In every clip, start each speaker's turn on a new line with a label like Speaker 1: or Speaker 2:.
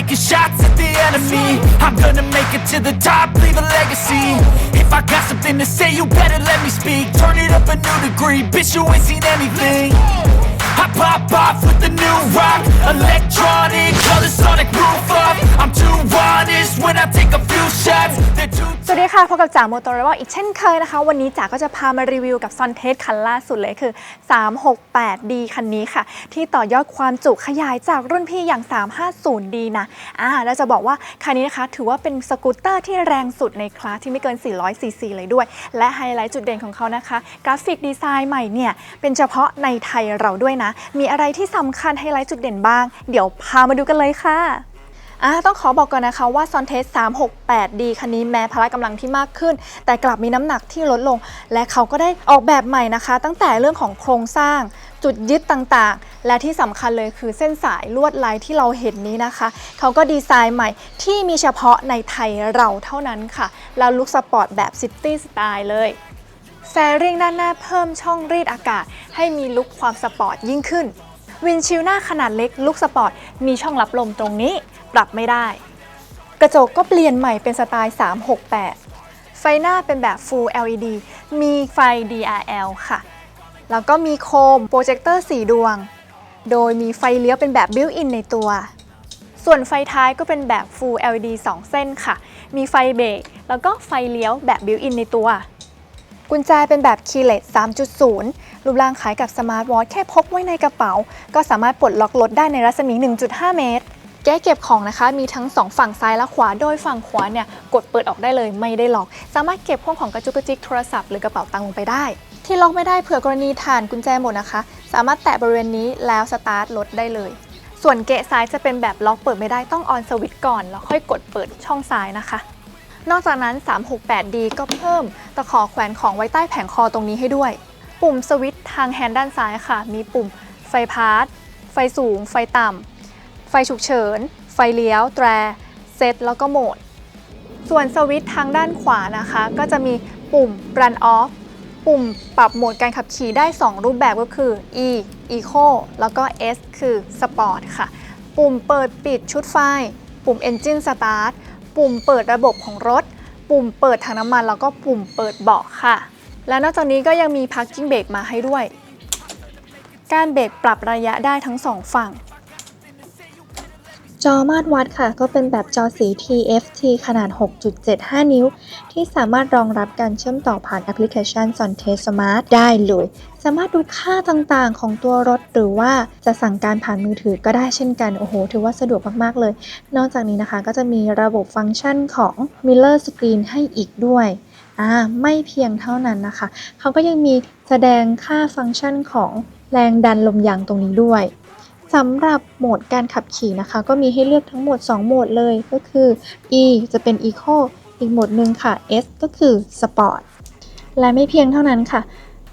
Speaker 1: taking shots at the enemy. I'm gonna make it to the top, leave a legacy. If I got something to say, you better let me speak. Turn it up a new degree, bitch, you ain't seen anything. I pop off with the new rock, electronic, color sonic roof up. I'm too
Speaker 2: ค่ะพบกับจ๋าโมโต r ร v อีกเช่นเคยนะคะ วันนี้จ๋าก็จะพามารีวิวกับซอนเทสคันล่าสุดเลยคือ 368D คันนี้ค่ะ ที่ต่อยอดความจุขยายจากรุ่นพี่อย่าง 350D นะอ่าแล้วจะบอกว่าคันนี้นะคะ ถือว่าเป็นสกูตเตอร์ที่แรงสุดในคลาสที่ไม่เกิน 400 cc เลยด้วย และไฮไลท์จุดเด่นของเขานะคะ กราฟิกดีไซน์ใหม่เนี่ย เป็นเฉพาะในไทยเราด้วยนะ มีอะไรที่สำคัญไฮไลท์จุดเด่นบ้าง เดี๋ยวพามาดูกันเลยค่ะ อ่าต้องขอบอกก่อนนะคะว่า s o n t e s 368D คันนี้แม้พละกำลังที่มากขึ้น แต่กลับมีน้ำหนักที่ลดลง และเขาก็ได้ออกแบบใหม่นะคะ ตั้งแต่เรื่องของโครงสร้าง จุดยึดต่างๆ และที่สำคัญเลยคือเส้นสายลวดลายที่เราเห็นนี้นะคะ เขาก็ดีไซน์ใหม่ที่มีเฉพาะในไทยเราเท่านั้นค่ะ แล้วลุคสปอร์ตแบบซิตี้สไตล์เลยแฟริงด้านหน้าเพิ่มช่องรีดอากาศ ให้มีลุคความสปอร์ตยิ่งขึ้น วินชิลหน้าขนาดเล็กลุคสปอร์ตมีช่องรับลมตรงนี้ปรับไม่ได้ กระจกก็เปลี่ยนใหม่เป็นสไตล์ 368 ไฟหน้าเป็นแบบ Full LED มีไฟ DRL ค่ะ แล้วก็มีโคมโปรเจคเตอร์ 4 ดวง โดยมีไฟเลี้ยวเป็นแบบ Built-in ในตัว ส่วนไฟท้ายก็เป็นแบบ Full LED 2 เส้นค่ะ มีไฟเบรกแล้วก็ไฟเลี้ยวแบบ Built-in ในตัว กุญแจเป็นแบบ Keyless 3.0 รูปร่างคล้ายกับสมาร์ทวอทแค่พกไว้ในกระเป๋า ก็สามารถปลดล็อกรถได้ในรัศมี 1.5 เมตร แก้เก็บของนะคะ มีทั้ง 2 ฝั่งซ้ายและขวา โดยฝั่งขวาเนี่ยกดเปิดออกได้เลยไม่ได้ล็อก สามารถเก็บพวกของกระจุกกระจิกโทรศัพท์หรือกระเป๋าตังค์ลงไปได้ ที่ล็อกไม่ได้เผื่อกรณีฐานกุญแจหมดนะคะ สามารถแตะบริเวณนี้แล้วสตาร์ทรถได้เลย ส่วนเกะซ้ายจะเป็นแบบล็อกเปิดไม่ได้ต้องออนสวิตช์ก่อนแล้วค่อยกดเปิดช่องซ้ายนะคะ นอกจากนั้น 368D ก็เพิ่มตะขอแขวนของไว้ใต้แผงคอตรงนี้ให้ด้วย ปุ่มสวิตช์ทางแฮนด์ด้านซ้ายค่ะ มีปุ่มไฟพาร์ทไฟสูง ไฟต่ำ ไฟฉุกเฉิน ไฟเลี้ยว แตร เซต แล้วก็โหมด ส่วนสวิตช์ทางด้านขวานะคะ ก็จะมีปุ่ม run off ปุ่มปรับโหมดการขับขี่ได้ 2 รูปแบบก็คือ E Eco แล้วก็ S คือ Sport ค่ะ ปุ่มเปิดปิดชุดไฟ ปุ่ม Engine Start ปุ่มเปิดระบบของรถ ปุ่มเปิดถังน้ำมัน แล้วก็ปุ่มเปิดเบาะค่ะ และนอกจากนี้ก็ยังมี Parking Brake มาให้ด้วย การเบรกปรับระยะได้ทั้งสองฝั่ง จอมาตรวัดค่ะ ก็เป็นแบบจอสี TFT ขนาด 6.75 นิ้ว ที่สามารถรองรับการเชื่อมต่อผ่านแอปพลิเคชัน s o n t e Smart ได้เลย สามารถดูค่าต่างๆของตัวรถหรือว่าจะสั่งการผ่านมือถือก็ได้เช่นกัน โอ้โห ถือว่าสะดวกมากๆเลย นอกจากนี้นะคะก็จะมีระบบฟังก์ชันของ Mirror Screen ให้อีกด้วยอ่าไม่เพียงเท่านั้นนะคะ เขาก็ยังมีแสดงค่าฟังก์ชันของแรงดันลมยางตรงนี้ด้วยสำหรับโหมดการขับขี่นะคะ ก็มีให้เลือกทั้งหมด 2 โหมดเลยก็คือ E จะเป็น Eco อีกโหมดหนึ่งค่ะ S ก็คือ Sport และไม่เพียงเท่านั้นค่ะ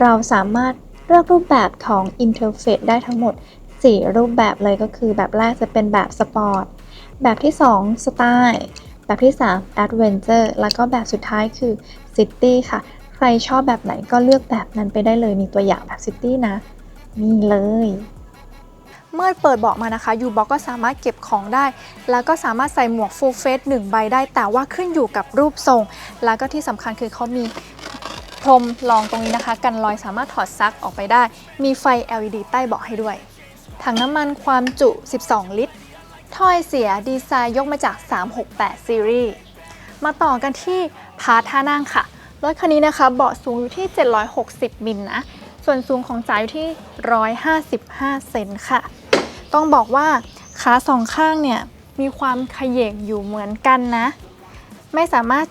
Speaker 2: เราสามารถเลือกรูปแบบของ Interface ได้ทั้งหมด 4 รูปแบบเลยก็คือแบบแรกจะเป็นแบบ Sport แบบที่2 Style แบบที่ 3 Adventure แล้วก็แบบสุดท้ายคือ City ค่ะ ใครชอบแบบไหนก็เลือกแบบนั้นไปได้เลย มีตัวอย่างแบบ City นะนี่เลยเมื่อเปิดเบาะมานะคะ u b o x ก็สามารถเก็บของได้ แล้วก็สามารถใส่หมวก full face 1ใบได้ แต่ว่าขึ้นอยู่กับรูปทรง แล้วก็ที่สำคัญคือเขามี พรมรองตรงนี้นะคะ กันรอยสามารถถอดซักออกไปได้ มีไฟ LED ใต้เบาะให้ด้วย ถังน้ำมันความจุ 12 ลิตร ถ้อยเสียดีไซน์ยกมาจาก 368 ซีรีส์ มาต่อกันที่พาร์ทท่านั่งค่ะ รถคันนี้นะคะ เบาะสูงอยู่ที่ 760 มิลนะ ส่วนสูงของจ๋ายอยู่ที่ 155 เซนค่ะ ต้องบอกว่าขาสองข้างเนี่ยมีความขย่งอยู่เหมือนกันนะ ไม่สามารถ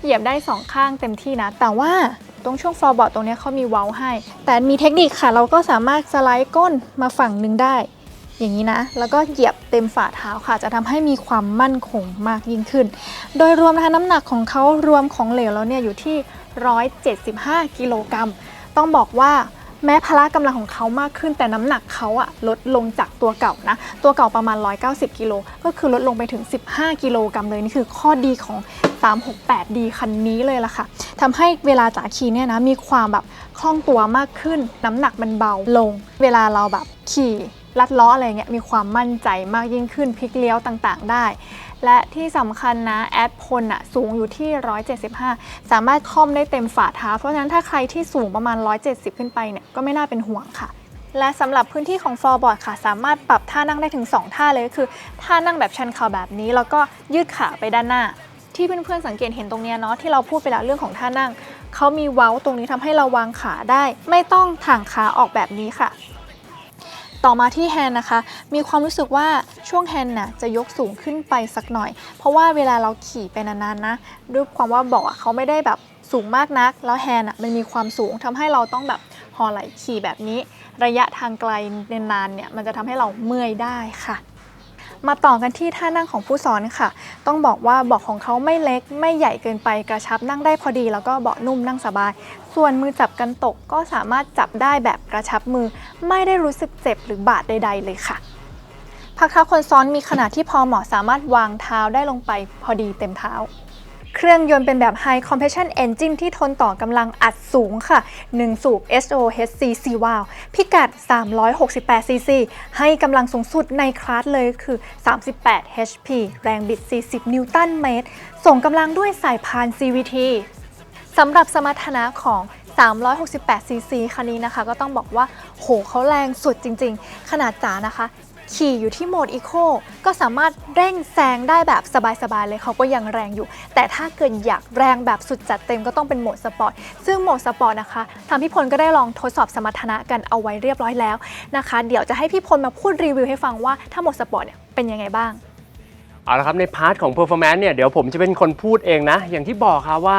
Speaker 2: เหยียบได้สองข้างเต็มที่นะ แต่ว่า ตรงช่วงฟลอร์บอร์ดตรงนี้เขามีเว้าให้ แต่มีเทคนิคค่ะ เราก็สามารถสไลด์ก้นมาฝั่งหนึ่งได้ อย่างนี้นะ แล้วก็เหยียบเต็มฝ่าเท้าค่ะ จะทำให้มีความมั่นคงมากยิ่งขึ้น โดยรวมนะคะน้ำหนักของเขารวมของเหลวแล้วเนี่ยอยู่ที่ 175 กิโลกรัม ต้องบอกว่าแม้พละกำลังของเขามากขึ้นแต่น้ำหนักเขาอะลดลงจากตัวเก่านะ ตัวเก่าประมาณ 190 กิโลก็คือลดลงไปถึง 15 กิโลกรัมเลย นี่คือข้อดีของ 368D คันนี้เลยล่ะค่ะทำให้เวลาจ๋าขี่เนี่ยนะมีความแบบคล่องตัวมากขึ้น น้ำหนักมันเบาลง เวลาเราแบบขี่ลัดล้ออะไรเงี้ยมีความมั่นใจมากยิ่งขึ้นพลิกเลี้ยวต่างๆ ได้ และที่สำคัญนะแอดพลอะสูงอยู่ที่ 175 สามารถค่อมได้เต็มฝ่าเท้า เพราะฉะนั้นถ้าใครที่สูงประมาณ 170 ขึ้นไปเนี่ยก็ไม่น่าเป็นห่วงค่ะ และสำหรับพื้นที่ของฟอร์บอร์ดค่ะ สามารถปรับท่านั่งได้ถึง 2 ท่าเลยก็คือ ท่านั่งแบบชันเข่าแบบนี้ แล้วก็ยืดขาไปด้านหน้า ที่เพื่อนๆสังเกตเห็นตรงเนี้ยเนาะที่เราพูดไปแล้วเรื่องของท่านั่งเขามีเว้าตรงนี้ทำให้เราวางขาได้ ไม่ต้องถ่างขาออกแบบนี้ค่ะ ต่อมาที่แฮนนะคะ มีความรู้สึกว่าช่วงแฮนน่ะจะยกสูงขึ้นไปสักหน่อย เพราะว่าเวลาเราขี่ไปนานๆนะด้วยความว่าเบาะอะเขาไม่ได้แบบสูงมากนัก แล้วแฮนด์อะมันมีความสูงทำให้เราต้องแบบห่อไหลขี่แบบนี้ ระยะทางไกลนานๆเนี่ยมันจะทำให้เราเมื่อยได้ค่ะ มาต่อกันที่ท่านั่งของผู้สอนค่ะ ต้องบอกว่าเบาะของเขาไม่เล็ก ไม่ใหญ่เกินไปกระชับนั่งได้พอดี แล้วก็เบาะนุ่มนั่งสบาย ส่วนมือจับกันตกก็สามารถจับได้แบบกระชับมือ ไม่ได้รู้สึกเจ็บหรือบาดใด ๆ เลยค่ะพักเท้าคนซ้อนมีขนาดที่พอเหมาะสามารถวางเท้าได้ลงไปพอดีเต็มเท้า เครื่องยนต์เป็นแบบ High Compression Engine ที่ทนต่อกำลังอัดสูงค่ะ 1 สูบ SOHC C Valve พิกัด 368 cc ให้กำลังสูงสุดในคลาสเลยคือ 38 HP แรงบิด 40 นิวตันเมตร ส่งกำลังด้วยสายพาน CVT สำหรับสมรรถนะของ 368 cc คันนี้นะคะ ก็ต้องบอกว่า โหเขาแรงสุดจริง ๆ ขนาดจ๋านะคะ ขี่อยู่ที่โหมด Eco ก็สามารถเร่งแซงได้แบบสบายๆเลยเขาก็ยังแรงอยู่ แต่ถ้าเกิดอยากแรงแบบสุดจัดเต็มก็ต้องเป็นโหมดสปอร์ตซึ่งโหมดสปอร์ตนะคะทางพี่พลก็ได้ลองทดสอบสมรรถนะกันเอาไว้เรียบร้อยแล้วนะคะ เดี๋ยวจะให้พี่พลมาพูดรีวิวให้ฟังว่าถ้าโหมดสปอร์ตเนี่ยเป็นยังไงบ้าง
Speaker 3: เอาละครับในพาร์ทของ performance เนี่ยเดี๋ยวผมจะเป็นคนพูดเองนะ อย่างที่บอกครับว่า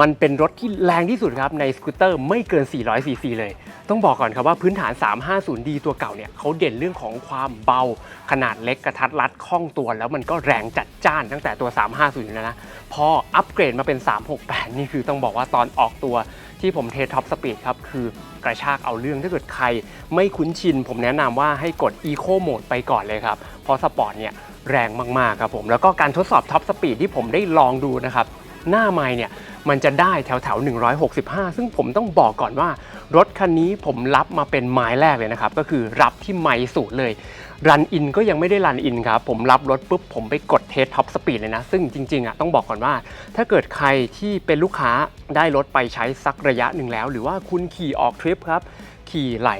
Speaker 3: มันเป็นรถที่แรงที่สุดครับในสกูตเตอร์ไม่เกิน 400 ซีซีเลย ต้องบอกก่อนครับว่าพื้นฐาน 350D ตัวเก่าเนี่ยเขาเด่นเรื่องของความเบา ขนาดเล็กกระทัดรัดคล่องตัว แล้วมันก็แรงจัดจ้านตั้งแต่ตัว 350อยู่แล้วนะ พออัปเกรดมาเป็น 368 นี่คือต้องบอกว่าตอนออกตัวที่ผมเทท็อปสปีดครับคือกระชากเอาเรื่องถ้าเกิดใคร ไม่คุ้นชิน ผมแนะนำว่าให้กด Eco Mode ไปก่อนเลยครับเพราะสปอร์ตเนี่ยแรงมากๆครับผมแล้วก็การทดสอบท็อปสปีดที่ผมได้ลองดูนะครับ หน้าไมล์เนี่ยมันจะได้แถวแถว165 ซึ่งผมต้องบอกก่อนว่า รถคันนี้ผมรับมาเป็นไม้แรกเลยนะครับ ก็คือรับที่ไมล์สูตรเลยรันอินก็ยังไม่ได้รันอินครับ ผมรับรถปุ๊บผมไปกดเทสท็อปสปีดเลยนะ ซึ่งจริงๆอะต้องบอกก่อนว่า ถ้าเกิดใครที่เป็นลูกค้าได้รถไปใช้สักระยะหนึ่งแล้ว หรือว่าคุณขี่ออกทริปครับขี่ไหล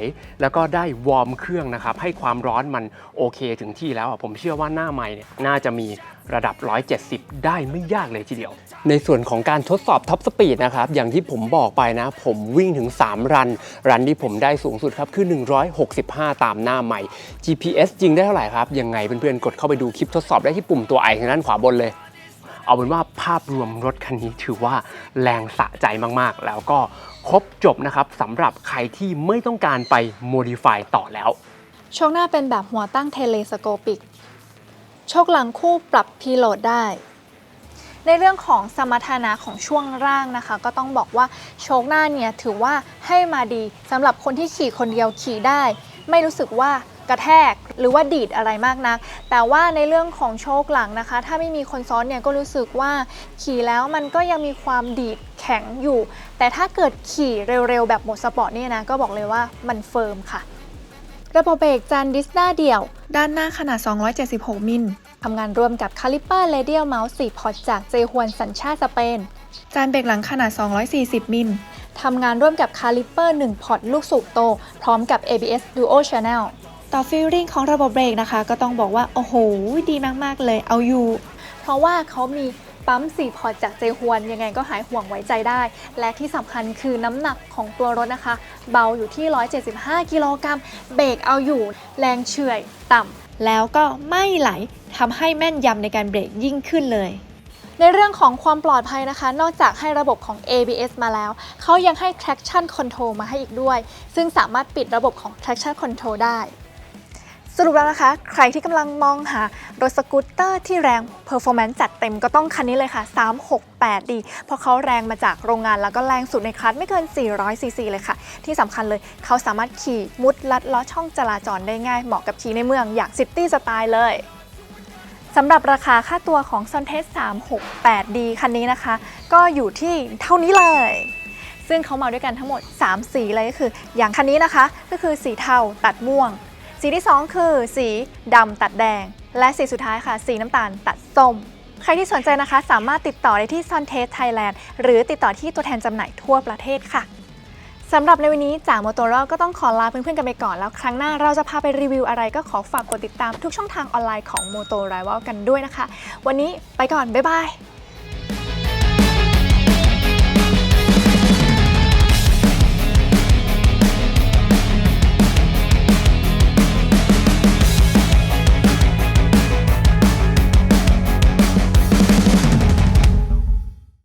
Speaker 3: แล้วก็ได้วอร์มเครื่องนะครับ ให้ความร้อนมันโอเคถึงที่แล้วผมเชื่อว่าหน้าไม้เนี่ยน่าจะมี ระดับ 170 ได้ไม่ยากเลยทีเดียว ในส่วนของการทดสอบท็อปสปีดนะครับ อย่างที่ผมบอกไปนะ ผมวิ่งถึง 3 รัน รันที่ผมได้สูงสุดครับ คือ 165 ตามหน้าไม้ GPS จริงได้เท่าไหร่ครับ ยังไงเพื่อนๆ กดเข้าไปดูคลิปทดสอบได้ที่ปุ่มตัวไอทางด้านขวาบนเลย เอาเป็นว่าภาพรวมรถคันนี้ถือว่าแรงสะใจมากๆ แล้วก็ครบจบนะครับสำหรับใครที่ไม่ต้องการไป modify ต่อแล้ว
Speaker 2: โชคหน้าเป็นแบบหัวตั้งเทเลสโกปิก โชคหลังคู่ปรับพีโหลดได้ ในเรื่องของสมรรถนะของช่วงร่างนะคะ ก็ต้องบอกว่าโชคหน้าเนี่ยถือว่าให้มาดีสำหรับคนที่ขี่คนเดียวขี่ได้ ไม่รู้สึกว่ากระแทกหรือว่าดีดอะไรมากนัก แต่ว่าในเรื่องของโชคหลังนะคะ ถ้าไม่มีคนซ้อนเนี่ยก็รู้สึกว่าขี่แล้วมันก็ยังมีความดีดแข็งอยู่ แต่ถ้าเกิดขี่เร็วๆ แบบโหมดสปอร์ตเนี่ยนะก็บอกเลยว่ามันเฟิร์มค่ะ ระบบเบรกจานดิสหน้าเดี่ยว ด้านหน้าขนาด 276 มิลทำงานร่วมกับคาลิเปอร์เรเดียลเมาส์4พอร์ตจากเจฮวนสัญชาติสเปน จานเบรกหลังขนาด 240 มิลทำงานร่วมกับคาลิเปอร์1พอร์ตลูกสูบโต พร้อมกับ ABS Duo Channel ต่อฟิลลิ่งของระบบเบรกนะคะ ก็ต้องบอกว่า โอ้โห ดีมาก ๆ เลยเอาอยู่ เพราะว่าเขามี ปั๊ม4พอร์ตจากเจฮวนยังไงก็หายห่วงไว้ใจได้ และที่สำคัญคือน้ำหนักของตัวรถนะคะ เบาอยู่ที่ 175 กิโลกรัมเบรกเอาอยู่ แรงเฉื่อยต่ำแล้วก็ไม่ไหลทำให้แม่นยำในการเบรกยิ่งขึ้นเลยในเรื่องของความปลอดภัยนะคะ นอกจากให้ระบบของ ABS มาแล้ว เขายังให้ traction control มาให้อีกด้วย ซึ่งสามารถปิดระบบของ traction control ได้ สรุปแล้วนะคะ ใครที่กำลังมองหารถสกูตเตอร์ที่แรง performance จัดเต็มก็ต้องคันนี้เลยค่ะ 368D เพราะเขาแรงมาจากโรงงานแล้วก็แรงสุดในคลัสไม่เกิน 400 ซีซีเลยค่ะ ที่สำคัญเลยเขาสามารถขี่มุดลัดล้อช่องจราจรได้ง่าย เหมาะกับขี่ในเมืองอย่างซิตี้สไตล์เลยสำหรับราคาค่าตัวของ s o n t e s 368D คันนี้นะคะ ก็อยู่ที่เท่านี้เลยซึ่งเขามาด้วยกันทั้งหมด 3 สีเลยก็คือ อย่างคันนี้นะคะ ก็คือสีเทาตัดม่วง สีที่ 2 คือ สีดำตัดแดง และสีสุดท้ายค่ะ สีน้ำตาลตัดส้ม ใครที่สนใจนะคะ สามารถติดต่อได้ที่ Sun Taste Thailand หรือติดต่อที่ตัวแทนจำหน่ายทั่วประเทศค่ะสำหรับในวันนี้จาก Motorola ก็ต้องขอลาเพื่อนๆกันไปก่อน แล้วครั้งหน้าเราจะพาไปรีวิวอะไรก็ขอฝากกดติดตามทุกช่องทางออนไลน์ของ Moto Rival กันด้วยนะคะ วันนี้ไปก่อน บ๊ายบาย